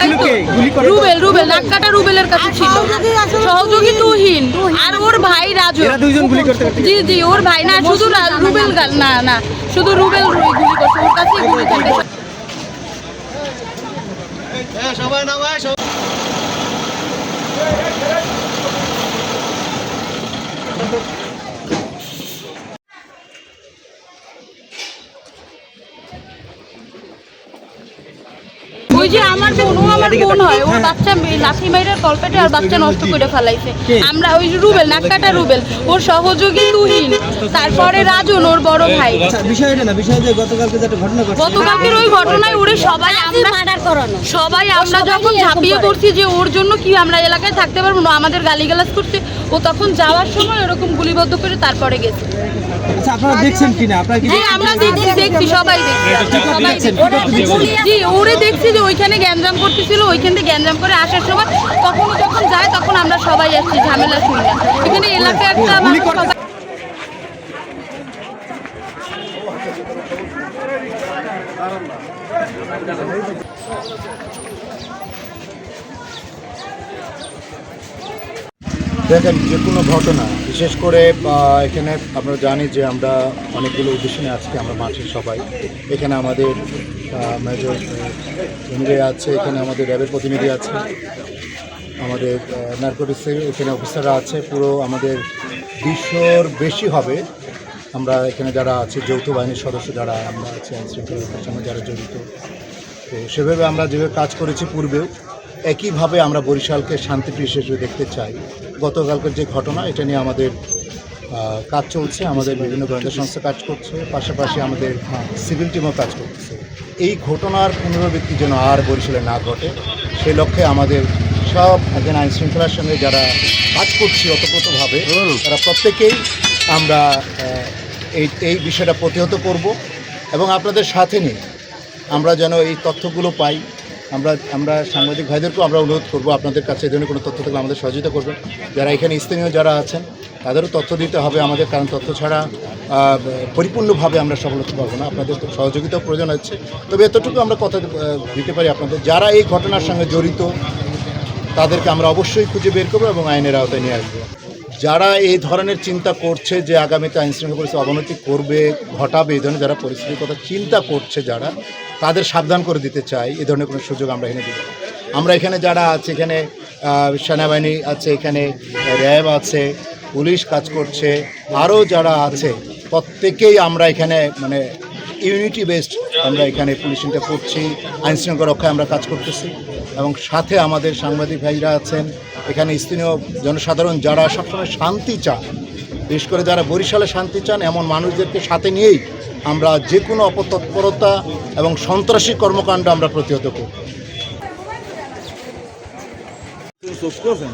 রুবেল রুবেল নাক্কাটা রুবেলের কাছে ছিল। সহযোগী তুহিন আর ওর ভাই রাজু। এরা দুইজন গুলি করতে করতে জি জি ওর ভাই। না শুধু রুবেল গাল না না শুধু রুবেল গুলি করছে ওর কাছেই গুলি থাকে ওই যে আমার বোন ও আমার বোন হয় ওর বাচ্চা লাঠি কলপেটে আর বাচ্চা নষ্ট করে ফেলাইছে। আমরা ওই যে রুবেল নাক্কাটা রুবেল। ওর সহযোগী তুহিন তারপরে রাজন ওর বড় ভাই। আচ্ছা না বিষয় যে গতকালকে যে একটা ঘটনা ঘটছে। গতকালকের ওই ঘটনায় ওরে সবাই আমরা মার্ডার করানো। সবাই আমরা যখন ঝাঁপিয়ে পড়ছি যে ওর জন্য কি আমরা এলাকায় থাকতে পারব না আমাদের গালিগালাজ করছে ও তখন যাওয়ার সময় ওরকম গুলিবদ্ধ করে তারপরে গেছে। আচ্ছা আপনারা দেখছেন কিনা? আপনারা কি জি আমরা দেখছি দেখছি সবাই দেখছি। সবাই দেখছি জি ওরে দেখছি যে ওইখানে গ্যাঞ্জাম করতেছিল ওইখান থেকে গ্যাঞ্জাম করে আসার সময় তখন যখন যায় তখন আমরা সবাই আসছি ঝামেলা শুনি না। এখানে এলাকায় একটা সবাই দেখেন, যে কোনো ঘটনা, বিশেষ করে এখানে আমরা জানি যে আমরা অনেকগুলো উদ্দেশ্য আজকে আমরা মাঠে সবাই। এখানে আমাদের মেজর এমএলএ আছে, এখানে আমাদের র্যাবের প্রতিনিধি আছে, আমাদের নার্কোটিক্সের এখানে অফিসাররা আছে। পুরো আমাদের দুশোর বেশি হবে। আমরা এখানে যারা আছে, যৌথ বাহিনীর সদস্য যারা, আমরা আছি আইন শৃঙ্খলার সঙ্গে যারা জড়িত। তো সেভাবে আমরা যেভাবে কাজ করেছি পূর্বেও একইভাবে আমরা বরিশালকে শান্তিপ্রিয় হিসেবে দেখতে চাই। গতকালকের যে ঘটনা এটা নিয়ে আমাদের কাজ চলছে। আমাদের বিভিন্ন গোয়েন্দা সংস্থা কাজ করছে। পাশাপাশি আমাদের সিভিল টিমও কাজ করছে। এই ঘটনার পুনরাবৃত্তি যেন আর বরিশালে না ঘটে সেই লক্ষ্যে আমাদের সব একজন আইন শৃঙ্খলার সঙ্গে যারা কাজ করছি অতপ্রতভাবে তারা প্রত্যেকেই আমরা এই এই বিষয়টা প্রতিহত করব। এবং আপনাদের সাথে নিয়ে আমরা যেন এই তথ্যগুলো পাই আমরা আমরা সাংবাদিক ভাইদেরকেও আমরা অনুরোধ করব আপনাদের কাছে এই ধরনের কোনো তথ্য থাকলে আমাদের সহযোগিতা করবেন। যারা এখানে স্থানীয় যারা আছেন, তাদেরও তথ্য দিতে হবে আমাদের, কারণ তথ্য ছাড়া পরিপূর্ণভাবে আমরা সফল হতে পারব না। আপনাদের তো সহযোগিতার প্রয়োজন হচ্ছে তবে এতটুকু আমরা কথা দিতে পারি আপনাদের। যারা এই ঘটনার সঙ্গে জড়িত, তাদেরকে আমরা অবশ্যই খুঁজে বের করব এবং আইনের আওতায় নিয়ে আসব। যারা এই ধরনের চিন্তা করছে যে আগামীতে আইন শৃঙ্খলা পরিস্থিতি অবনতি করবে, ঘটাবে, এই ধরনের যারা পরিস্থিতির কথা চিন্তা করছে যারা, তাদের সাবধান করে দিতে চাই, এই ধরনের কোনো সুযোগ আমরা এখানে দিব আমরা এখানে যারা আছে, এখানে সেনাবাহিনী আছে, এখানে র্যাব আছে, পুলিশ কাজ করছে, আরও যারা আছে, প্রত্যেকেই আমরা এখানে মানে ইউনিটি বেসড আমরা এখানে পুলিশিংটা করছি আইন শৃঙ্খলা রক্ষায় আমরা কাজ করতেছি এবং সাথে আমাদের সাংবাদিক ভাইরা আছেন এখানে স্থানীয় জনসাধারণ যারা সবসময় শান্তি চান বিশেষ করে যারা বরিশালে শান্তি চান এমন মানুষদেরকে সাথে নিয়েই আমরা যে কোনো অপতৎপরতা এবং সন্ত্রাসী কর্মকাণ্ড আমরা প্রতিহত করব। Sus cosas,